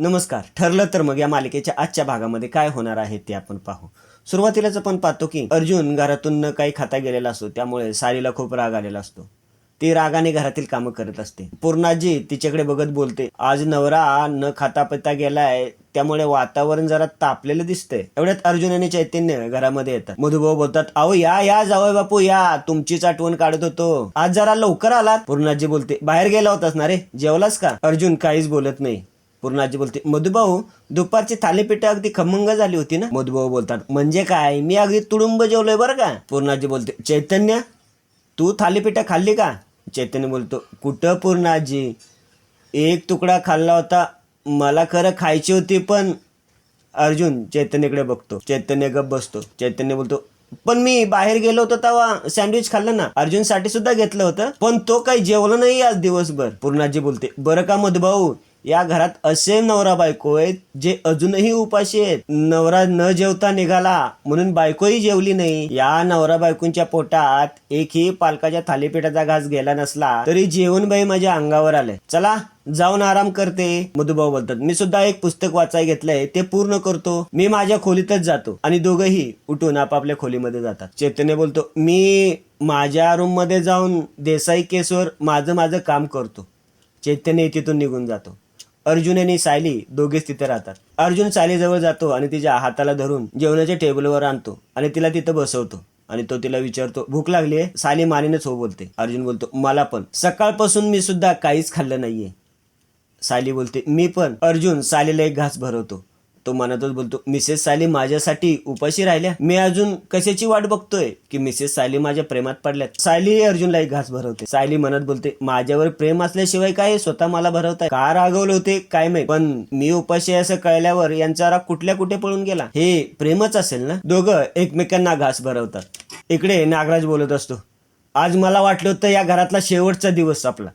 नमस्कार. ठरलं तर मग या मालिकेच्या आजच्या भागामध्ये काय होणार आहे ते आपण पाहू. सुरुवातीलाच आपण पाहतो की अर्जुन घरातून न काही खाता गेलेला असतो. त्यामुळे सारीला खूप राग आलेला असतो. ती रागाने घरातील कामं करत असते. पूर्णाजी तिच्याकडे बघत बोलते आज नवरा न खाता पिता गेलाय. त्यामुळे वातावरण जरा तापलेलं दिसतंय. एवढ्यात अर्जुन आणि चैतन्य घरामध्ये येतात. मधुभाऊ बोलतात अहो या या जावय बापू या. तुमचीच आठवण काढत होतो. आज जरा लवकर आलात. पूर्णाजी बोलते बाहेर गेला होतास ना रे? जेवलास का? अर्जुन काहीच बोलत नाही. पूर्णाजी बोलते मधुभाऊ दुपारची थालीपीठ अगदी खमंग झाली होती ना? मधुभाऊ बोलतात म्हणजे काय? मी अगदी तुडुंब जेवलोय बरं का? पूर्णाजी बोलते चैतन्य तू थालीपीठ खाल्ली का? चैतन्य बोलतो कुठं पूर्णाजी? एक तुकडा खाल्ला होता मला खरं खायची होती पण अर्जुन चैतन्यकडे बघतो चैतन्य गप बसतो चैतन्य बोलतो पण मी बाहेर गेलो होतो तेव्हा सँडविच खाल्लं ना अर्जुनसाठी सुद्धा घेतलं होतं पण तो काही जेवला नाही आज दिवसभर. पूर्णाजी बोलते बरं का मधुभाऊ या घरात असे नवरा बायको आहेत जे अजूनही उपाशी आहेत. नवरा न जेवता निघाला म्हणून बायकोही जेवली नाही. या नवरा बायकोंच्या पोटात एकही पालकाच्या थालीपीठाचा घास गेला नसला तरी जेवण बाई माझ्या अंगावर आलंय. चला जाऊन आराम करते मधुभाऊ बोलतात. मी सुद्धा एक पुस्तक वाचाय घेतलंय ते पूर्ण करतो. मी माझ्या खोलीतच जातो आणि दोघंही उठून आपापल्या खोलीमध्ये जातात. चैतन्य बोलतो मी माझ्या रूममध्ये जाऊन देसाई केसवर माझं माझं काम करतो. चैतन्य तिथून निघून जातो. अर्जुन आणि सायली दोघेच तिथे राहतात. अर्जुन सायलीजवळ जातो आणि तिच्या हाताला धरून जेवणाच्या टेबलवर आणतो आणि तिला तिथं बसवतो आणि तो तिला विचारतो भूक लागली आहे? साली मानेनच हो बोलते. अर्जुन बोलतो मला पण. सकाळपासून मी सुद्धा काहीच खाल्लं नाहीये. सायली बोलते मी पण. अर्जुन सालीला एक घास भरवतो. तो मनातच बोलतो मिसेस सायली माझ्यासाठी उपाशी राहिल्या. मी अजून कशाची वाट बघतोय की मिसेस सायली माझ्या प्रेमात पडल्यात? सायली अर्जुनला एक घास भरवते. सायली मनात बोलते माझ्यावर प्रेम असल्याशिवाय काय स्वतः मला भरवताय. का रागवले होते? काय माहीत. पण मी उपाशी असं कळल्यावर यांचा राग कुठल्या कुठे पळून गेला? हे प्रेमच असेल ना? दोघं एकमेकांना घास भरवतात. इकडे नागराज बोलत असतो आज मला वाटलं होतं या घरातला शेवटचा दिवस आपला.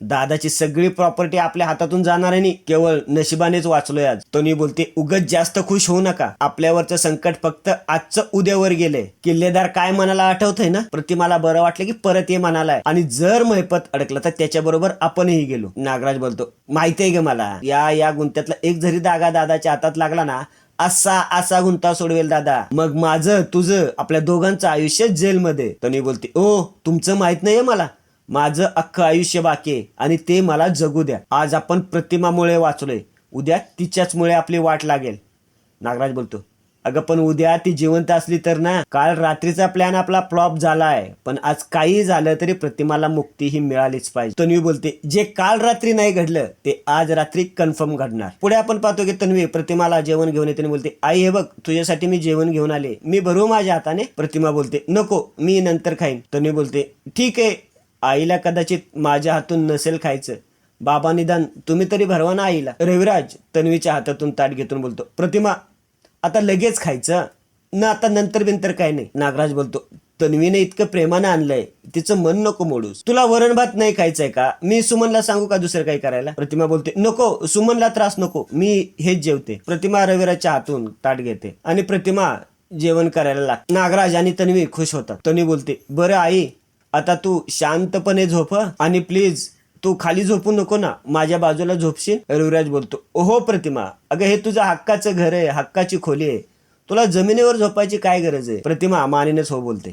दादाची सगळी प्रॉपर्टी आपल्या हातातून जाणार आहे केवळ नशिबानेच वाचलोय आज. तोनी बोलते उगत जास्त खुश होऊ नका. आपल्यावरचं संकट फक्त आजचं उद्यावर गेले किल्लेदार काय मनाला आठवतंय ना? प्रतिमाला बरं वाटलं की परत ये म्हणालाय आणि जर महिपत अडकलं तर त्याच्याबरोबर आपणही गेलो. नागराज बोलतो माहितीये ग मला. या या गुंत्यातला एक जरी दागा दादाच्या हातात लागला ना असा असा गुंता सोडवेल दादा. मग माझं तुझं आपल्या दोघांचं आयुष्य जेलमध्ये. तनी बोलते ओ तुमचं माहीत नाहीये मला. माझं अख्खं आयुष्य बाकी आहे आणि ते मला जगू द्या. आज आपण प्रतिमामुळे वाचलोय. उद्या तिच्याचमुळे आपली वाट लागेल. नागराज बोलतो अगं पण उद्या ती जिवंत असली तर ना काल रात्रीचा प्लॅन आपला फ्लॉप आहे पण आज काही झालं तरी प्रतिमाला मुक्ती ही मिळालीच पाहिजे. तन्वी बोलते जे काल रात्री नाही घडलं ते आज रात्री कन्फर्म घडणार. पुढे आपण पाहतो की तन्वी प्रतिमाला जेवण घेऊन येते बोलते आई हे बघ तुझ्यासाठी मी जेवण घेऊन आले. मी भरू माझ्या हाताने? प्रतिमा बोलते नको मी नंतर खाईन. तन्वी बोलते ठीक आहे आईला कदाचित माझ्या हातून नसेल खायचं. बाबा निदान तुम्ही तरी भरवा ना आईला. रविराज तन्वीच्या हातातून ताट घेतून बोलतो प्रतिमा आता लगेच खायचं? ना आता नंतर बिंतर काय नाही. नागराज बोलतो तन्वीने इतकं प्रेमानं आणलंय तिचं मन नको मोडूस. तुला वरण भात नाही खायचंय का? मी सुमनला सांगू का दुसरं काही करायला? प्रतिमा बोलते नको सुमनला त्रास नको मी हेच जेवते. प्रतिमा रविराजच्या हातून ताट घेते आणि प्रतिमा जेवण करायला लागते नागराज आणि तन्वी खुश होतात. तन्वी बोलते बरं आई आता तू शांतपणे झोप आणि प्लीज तू खाली झोपू नको ना. माझ्या बाजूला झोपशील? रविराज बोलतो ओहो प्रतिमा अगं हे तुझं हक्काचं घर आहे हक्काची खोली आहे. तुला जमिनीवर झोपायची काय गरज आहे? प्रतिमा मानेनेच हो बोलते.